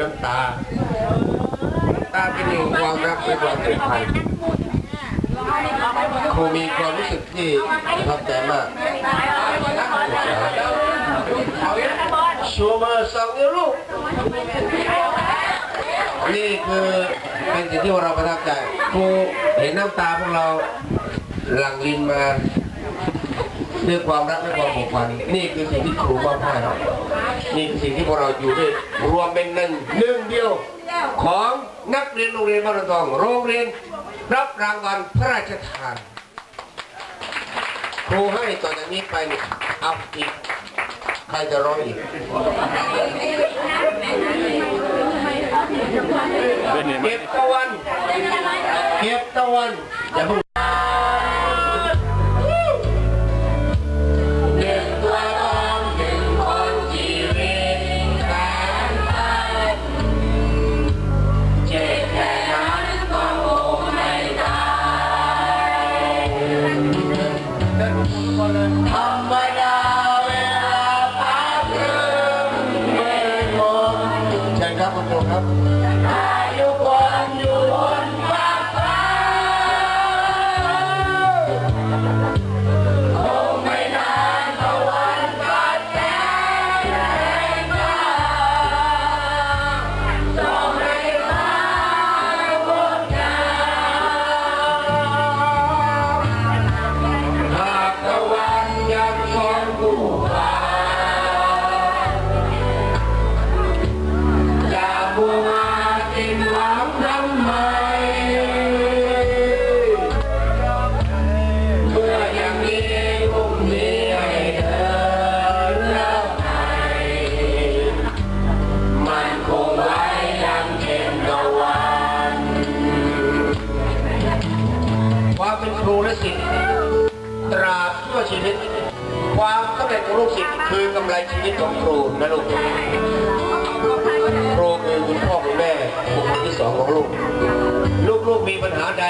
น้ำตาตาเป็นหนึ่งความรักเป็นความผูกพันคงมีความรู้สึกที่ทับใจมากชูมาสองนิ้ลูก นี่คือเป็นสิ่งที่เราประทับใจครูเห็นน้ำตาพวกเราหลั่งลินมาด้วยความรักและความผูกพันนี่คือสิ่งที่ครูมอบให้เรา นี่คือสิ่งที่พวกเราอยู่ด้วยรวมเป็นหนึ่งหนึ่งเดียว ของนักเรียนโรงเรียนบ้านทอง โรงเรียนรับรางวัลพระราชทานครูให้ต่อจากนี้ไปนี่อัพอีกใครจะร้องอีกเก็บตะวันเก็บตะวันอย่าพิ่ง ครับ ความสำเร็จของลูกศิษย์คือกำไรชีวิตของครูนะลูกครูคือคุณพ่อคุณแม่บุคคลที่สองของลูก ลูกๆมีปัญหาใด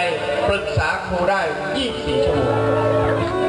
ปรึกษาครูได้ 24 ชั่วโมง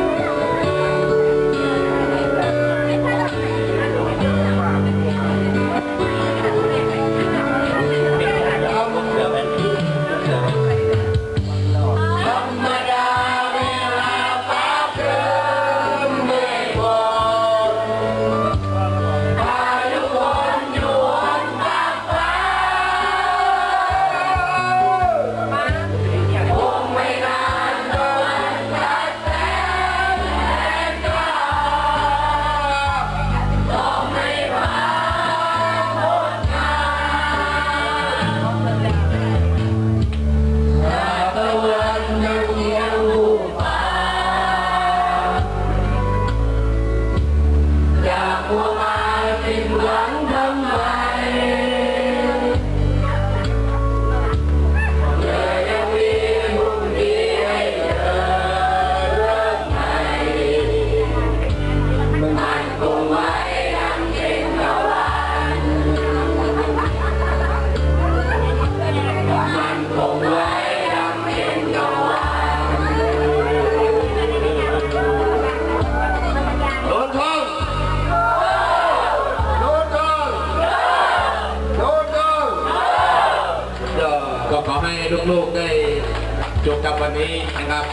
วันนี้นะครับ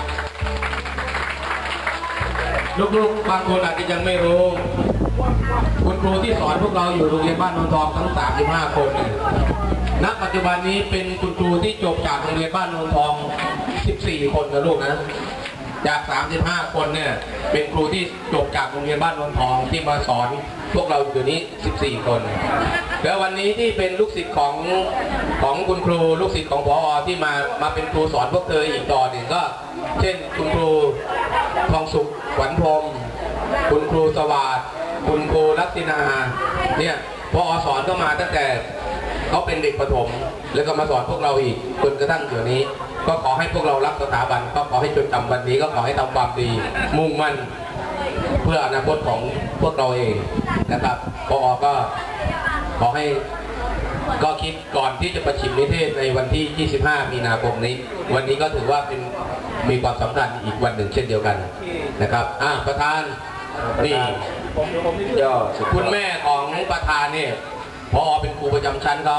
ลูกๆบางคนอาจจะยังไม่รู้ คุณครูที่สอนพวกเราอยู่โรงเรียนบ้านนนทองทั้ง 35 คนเนี่ยณปัจจุบันนี้เป็นคุณครูที่จบจากโรงเรียนบ้านนนทอง 14 คนนะลูกนะ จาก 35 คนเนี่ยเป็นครูที่จบจากโรงเรียนบ้านนนทองที่มาสอนพวกเราอยู่นี้ 14 คน แล้ววันนี้ที่เป็นลูกศิษย์ของของคุณครูลูกศิษย์ของพออที่มามาเป็นครูสอนพวกเธออีกต่อหนึ่งก็ เช่นคุณครูทองสุขขวัญพรมคุณครูสวัสดิ์คุณครูลักษณาเนี่ยพอสอนก็มาตั้งแต่เขาเป็นเด็กประถม แล้วก็มาสอนพวกเราอีกจนกระทั่งเดี๋ยวนี้ ก็ขอให้พวกเรารักสถาบัน ก็ขอให้จดจำวันนี้ก็ขอให้ทำความดีมุ่งมั่น เพื่ออนาคตของพวกเราเองนะครับพอก็ขอให้ก็คิดก่อนที่จะประชิมนิเทศในวันที่ 25 มีนาคมนี้ วันนี้ก็ถือว่าเป็นมีความสำคัญอีกวันหนึ่งเช่นเดียวกันนะครับอะประธานนี่ย่อสุดยอดคุณแม่ของประธานเนี่ยพอเป็นครูประจำชั้นเขา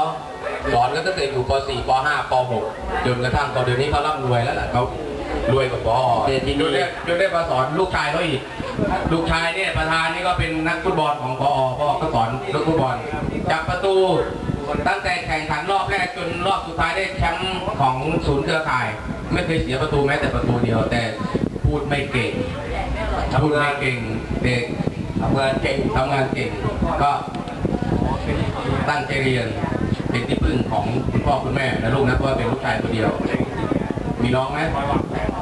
สอนกันตั้งแต่อยู่ป .4 ป .5 ป .6 จนกระทั่งตอนเดี๋ยวนี้เขาร่ำรวยแล้วล่ะเขารวยกว่าปอจนได้จนได้มาสอนลูกชายเขาอีก ลูกชายเนี่ยประธานนี่ก็เป็นนักฟุตบอลของพอพ่อก็สอนนักฟุตบอลจับประตูตั้งแต่แข่งขันรอบแรกจนรอบสุดท้ายได้แชมป์ของศูนย์เครือข่าย ไม่เคยเสียประตูแม้แต่ประตูเดียว แต่พูดไม่เก่งพูดไม่เก่งเด็กทำงานเก่งทำงานเก่งก็ตั้งใจเรียน เป็นที่พึ่งของคุณพ่อคุณแม่และลูกนะเพราะว่าเป็นลูกชายคนเดียว มีน้องไหม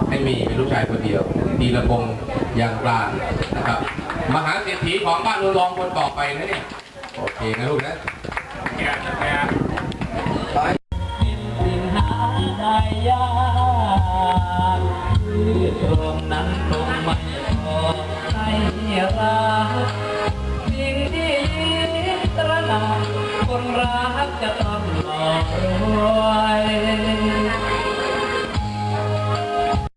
ไม่มีเป็นลูกชายคนเดียวตีละพงยางกลางนะครับ มหาเศรษฐีของบ้านนุรองคนต่อไปนะเนี่ยโอเคนะลูกนะ